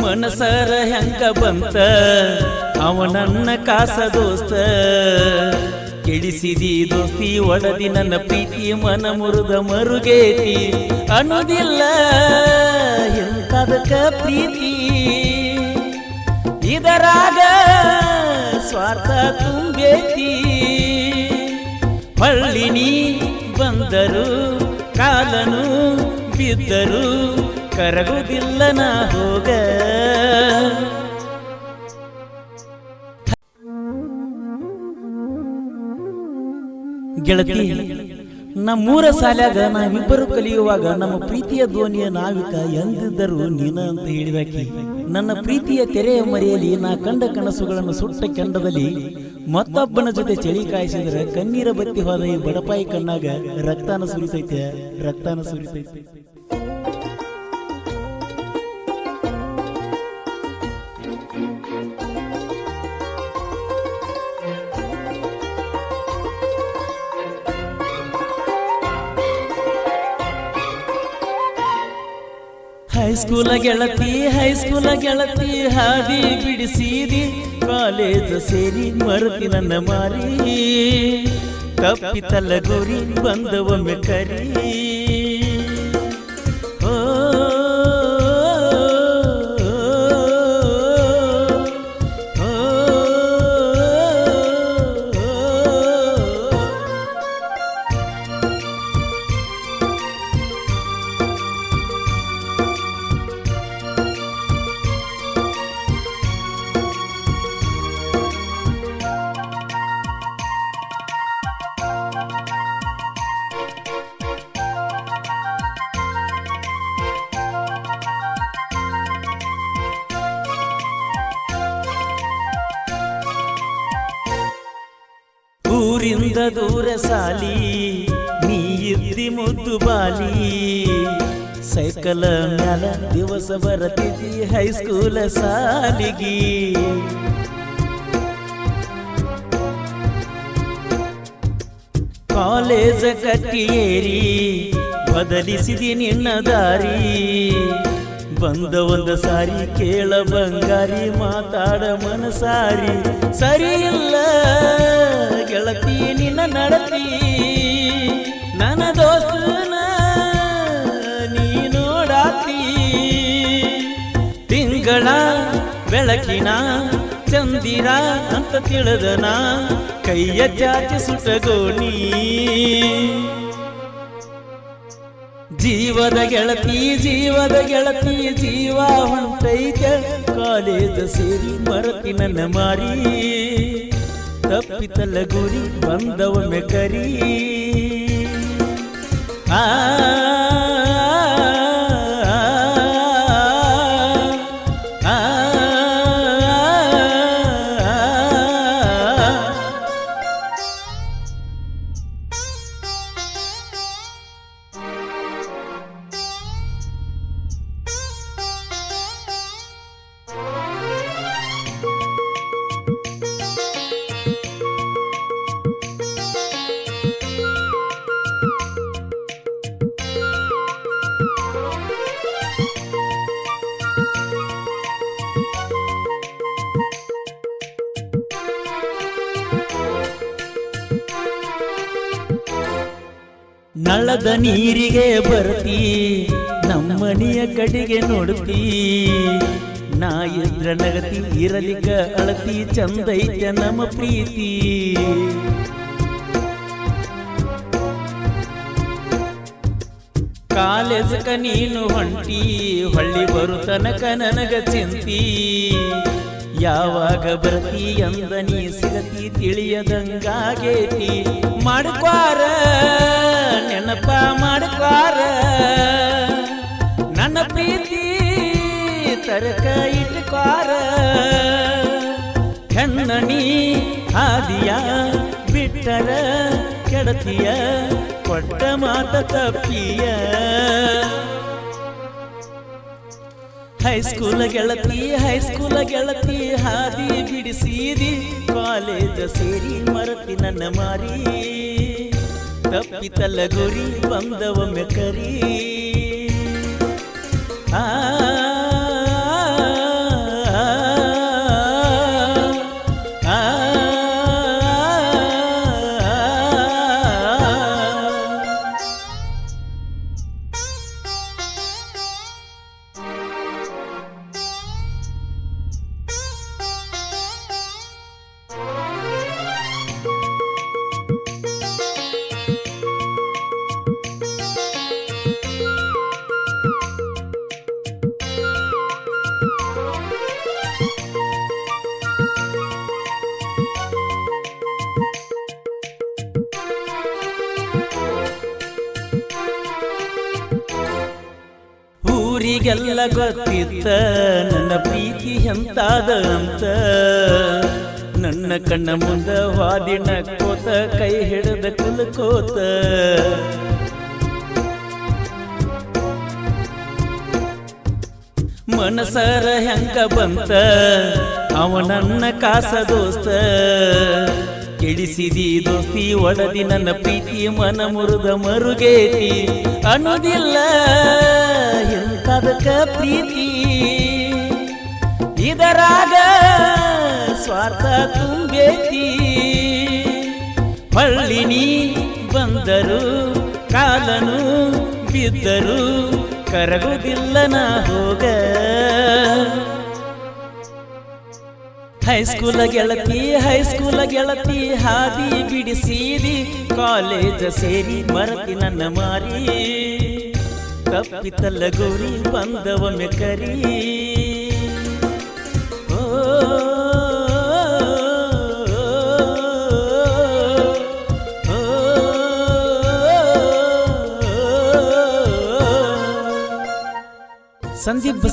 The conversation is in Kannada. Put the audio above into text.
ಮನಸರ ಹೆಂಗ ಬಂತ? ಅವನನ್ನ ಕಾಸ ದೋಸ್ತ. ಕೆಡಿಸಿದಿ ದೋಸ್ತಿ, ಒಡದಿ ನನ್ನ ಪ್ರೀತಿ, ಮನ ಮುರಿದ ಮರುಗೇತಿ. ಅನ್ನೋದಿಲ್ಲ, ಎಂತದಕ ಪ್ರೀತಿ? ಇದರಾಗ ಸ್ವಾರ್ಥ ತುಂಬೇತಿ. ಹಳ್ಳಿನಿ ಬಂದರು, ಕಾಲನು ಬಿದ್ದರು ಕರಗುವುದಿಲ್ಲ ನಾ ಹೋಗ. ಗೆಳತಿ, ನಮ್ಮೂರ ಸಾಲ್ಯಾಗ ನಾವಿಬ್ಬರು ಕಲಿಯುವಾಗ ನಮ್ಮ ಪ್ರೀತಿಯ ಧ್ವನಿಯ ನಾವಿಕ ಎಂದಿದ್ದರು ನೀನ ಅಂತ ಹೇಳಿದಾಕಿ. ನನ್ನ ಪ್ರೀತಿಯ ತೆರೆಯ ಮರೆಯಲ್ಲಿ ನಾ ಕಂಡ ಕನಸುಗಳನ್ನು ಸುಟ್ಟ ಕೆಂಡದಲ್ಲಿ ಮತ್ತೊಬ್ಬನ ಜೊತೆ ಚಳಿ ಕಾಯಿಸಿದ್ರೆ ಕಣ್ಣೀರ ಬತ್ತಿ ಹೋದ ಈ ಬಡಪಾಯಿ ಕಣ್ಣಾಗ ರಕ್ತಾನ ಸುರಿತೈತೆ ರಕ್ತಾನ ಸುರಿತೈತೆ. ಹೈಸ್ಕೂಲ ಗೆಳತಿ ಹೈಸ್ಕೂಲ ಗೆಳತಿ, ಹಾದಿ ಬಿಡಿಸಿದಿ. ಕಾಲೇಜ್ ಸೇರಿ ಮರುತಿ ನನ್ನ ಮಾರಿ. ತಪ್ಪಿತಲ್ಲ ಗುರಿ ಬಂದವೊಮ್ಮೆ ಕರಿ. ಊರಿಂದ ದೂರ ಸಾಲಿ, ನೀ ಇದ್ದಿ ಮುದ್ದು ಬಾಲಿ. ಸೈಕಲ್ ಮ್ಯಾಲ ದಿವಸ ಬರತಿದ್ದಿ ಹೈಸ್ಕೂಲ ಸಾಲಿಗಿ. ಕಾಲೇಜ ಕಟ್ಟಿಯೇರಿ ಬದಲಿಸಿದಿ ನಿನ್ನ ದಾರಿ. ಬಂದ ಒಂದು ಸಾರಿ ಕೇಳ ಬಂಗಾರಿ, ಮಾತಾಡ ಮನಸಾರಿ. ಸರಿ ಇಲ್ಲ, ಗೆಳತಿ, ನಿನ್ನ ನಡತಿ. ನನ್ನ ದೋಸ್ತನ ನೀ ನೋಡಾತಿ. ತಿಂಗಳ, ಬೆಳಕಿನ ಚಂದಿರ ಅಂತ ತಿಳಿದನ, ಕೈಯ ಚಾಚಿ ಸುಟಗೋಣಿ ಜೀವದ ಗೆಳತಿ ಜೀವದ ಗೆಳತಿ ಜೀವ ಹೊಂಟೈತೆ ಕಾಲೇಜ ಸೇರಿ ಮರತಿ ನನ್ನ ಮಾರಿ ತಪ್ಪಿತಲ್ಲ ಗುರಿ ಬಂದವ ಕರಿ. ಆ ಆ, ನಳದ ನೀರಿಗೆ ಬರ್ತಿ ನಮ್ಮನೆಯ ಕಡೆಗೆ ನೋಡ್ತೀ. ನಾ ಇದ್ರ ನಗತಿ ಇರಲಿಕ್ಕ ಅಳತಿ ಚಂದೈತೆ ನಮ್ಮ ಪ್ರೀತಿ. ಕಾಲೇಜಕ ನೀನು ಹೊಂಟಿ, ಹೊಳ್ಳಿ ಬರು ತನಕ ನನಗ ಚಿಂತಿ. ಯಾವಾಗ ಬರ್ತಿ ಎಂದ ನೀ ಸಿಗತಿ ತಿಳಿಯದಂಗಾಗೇತಿ. ಮಾಡ್ಕ್ವಾರ ನೆನಪ ಮಾಡ್ಕ್ವಾರ ನನ್ನ ಪ್ರೀತಿ ತರಕ ಇಟ್ಕಾರ. ಹೆಣ್ಣಣಿ ಹಾದಿಯ ಬಿಟ್ಟರ ಕೆಡತಿಯ, ಕೊಟ್ಟ ಮಾತ ತಪ್ಪಿಯ. ಹೈಸ್ಕೂಲ ಗೆಳತಿ ಹೈಸ್ಕೂಲ ಗೆಳತಿ, ಹಾದಿ ಬಿಡಿಸಿದಿ. ಕಾಲೇಜ ಸೇರಿ ಮರತಿ ನನ್ನ ಮಾರಿ. ತಪ್ಪಿತಲ್ಲ ಗುರಿ ಬಂದವೊಮ್ಮೆ ಕರಿ ಆ ಪ್ರೀತಿಗೆಲ್ಲ ಗೊತ್ತಿತ್ತ, ನನ್ನ ಪ್ರೀತಿ ಎಂತಾದ ಅಂತ ನನ್ನ ಕಣ್ಣ ಮುಂದ ವಾದಿನ ಕೋತ ಕೈ ಹಿಡಿದ ಕುಲಕೋತ. ಮನಸರ ಹೆಂಗ ಬಂತ ಅವನನ್ನ ಕಾಸ ದೋಸ್ತ. ಕೆಡಿಸಿದಿ ದೋಸ್ತಿ, ಒಡದಿ ನನ್ನ ಪ್ರೀತಿ, ಮನ ಮುರಿದ ಮರುಗೇತಿ. ಅನ್ನೋದಿಲ್ಲ ಎಂತದಕ್ಕ ಪ್ರೀತಿ. ಇದರಾಗ ಸ್ವಾರ್ಥ ತುಂಬೇತಿ. ಹಳ್ಳಿನಿ ಬಂದರು, ಕಾಲನು ಬಿದ್ದರು, ಕರಗುದಿಲ್ಲ ನಾ ಹೋಗ. ಹೈಸ್ಕೂಲ ಗೆಳತಿ ಹೈಸ್ಕೂಲ ಗೆಳತಿ, ಹಾದಿ ಬಿಡಿಸೀರಿ ಕಾಲೇಜ ಸೇರಿ ಮರತಿ ನನ್ನ ಮಾರಿ. ತಪ್ಪಿತಲ್ಲ ಗೌರಿ, ಬಂದವೊಮ್ಮೆ ಕರಿ. ಸಂದೀಪ್